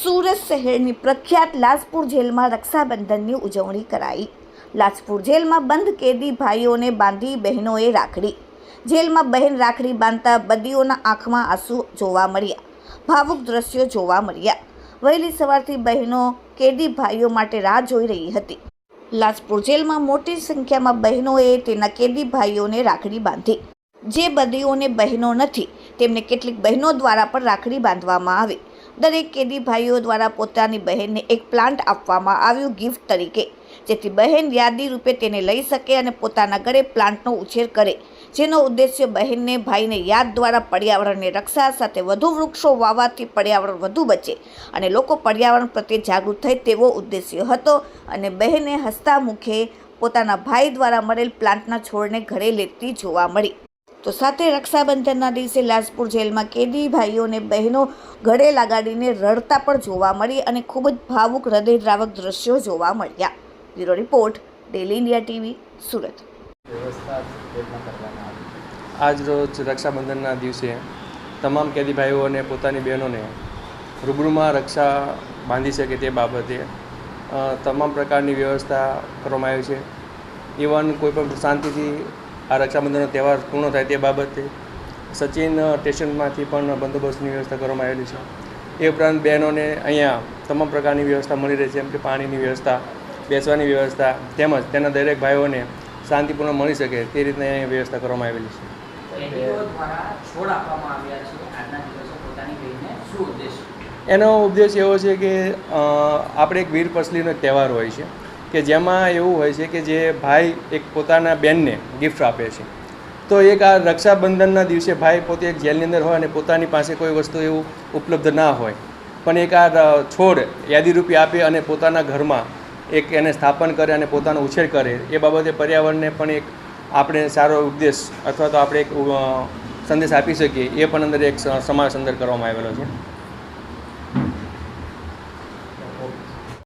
સુરત શહેરની પ્રખ્યાત લાજપુર જેલમાં રક્ષાબંધનની ઉજવણી કરાઈ. લાજપુર જેલમાં બંધ કેદી ભાઈઓને બાંધી બહેનોએ રાખડી. જેલમાં બહેન રાખડી બાંધતા બદીઓના આંખમાં આંસુ જોવા મળ્યા. ભાવુક દ્રશ્યો જોવા મળ્યા. વહેલી સવારથી બહેનો કેદી ભાઈઓ માટે રાહ જોઈ રહી હતી. લાજપુર જેલમાં મોટી સંખ્યામાં બહેનોએ તેના કેદી ભાઈઓને રાખડી બાંધી. જે બદીઓને બહેનો નથી, તેમને કેટલીક બહેનો દ્વારા પણ રાખડી બાંધવામાં આવી. દરેક કેદી ભાઈઓ દ્વારા પોતાની બહેનને એક પ્લાન્ટ આપવામાં આવ્યું ગિફ્ટ તરીકે, જેથી બહેન યાદી રૂપે તેને લઈ શકે અને પોતાના ઘરે પ્લાન્ટનો ઉછેર કરે. જેનો ઉદ્દેશ્ય બહેનને ભાઈને યાદ દ્વારા પર્યાવરણની રક્ષા સાથે વધુ વૃક્ષો વાવવાથી પર્યાવરણ વધુ બચે અને લોકો પર્યાવરણ પ્રત્યે જાગૃત થાય તેવો ઉદ્દેશ્ય હતો અને બહેને હસતા મુખે પોતાના ભાઈ દ્વારા મળેલ પ્લાન્ટના છોડને ઘરે લેતી જોવા મળી. તો સાથે રક્ષાબંધનના દિવસે લાજપુર જેલમાં કેદી ભાઈઓને બહેનો ગળે લગાડીને રડતા પણ જોવા મળી અને ખૂબ જ ભાવુક હૃદયદ્રાવક દ્રશ્યો જોવા મળ્યા. Bureau report, daily India TV, Surat. આજ રોજ રક્ષાબંધનના દિવસે તમામ કેદી ભાઈઓ અને પોતાની બહેનોને રૂબરૂમાં રક્ષા બાંધી શકે તે બાબતે તમામ પ્રકારની વ્યવસ્થા કરવામાં આવી છે. ઇવન કોઈ પણ શાંતિથી આ રક્ષાબંધનનો તહેવાર પૂર્ણ થાય તે બાબતે સચિન સ્ટેશનમાંથી પણ બંદોબસ્તની વ્યવસ્થા કરવામાં આવેલી છે. એ ઉપરાંત બહેનોને અહીંયા તમામ પ્રકારની વ્યવસ્થા મળી રહી છે જેમ કે પાણીની વ્યવસ્થા બેસવાની વ્યવસ્થા તેમજ તેના દરેક ભાઈઓને શાંતિપૂર્ણ મળી શકે તે રીતે અહીંયા વ્યવસ્થા કરવામાં આવેલી છે. એનો ઉદ્દેશ એવો છે કે આપણે એક વીર પસલીનો તહેવાર હોય છે. કે જેમાં એવું હોય છે કે જે ભાઈ એક પોતાના બેનને ગિફ્ટ આપે છે. તો એક આ રક્ષાબંધનના દિવસે ભાઈ પોતે એક જેલની અંદર હોય અને પોતાની પાસે કોઈ વસ્તુ એવું ઉપલબ્ધ ના હોય. પણ એક આ છોડ યાદીરૂપી આપે અને પોતાના ઘરમાં એક એને સ્થાપન કરે અને પોતાનો ઉછેર કરે. એ બાબતે પર્યાવરણને પણ એક આપણે સારો ઉદ્દેશ અથવા તો આપણે એક સંદેશ આપી શકીએ. એ પણ અંદર એક સમાવેશ અંદર કરવામાં આવેલો છે.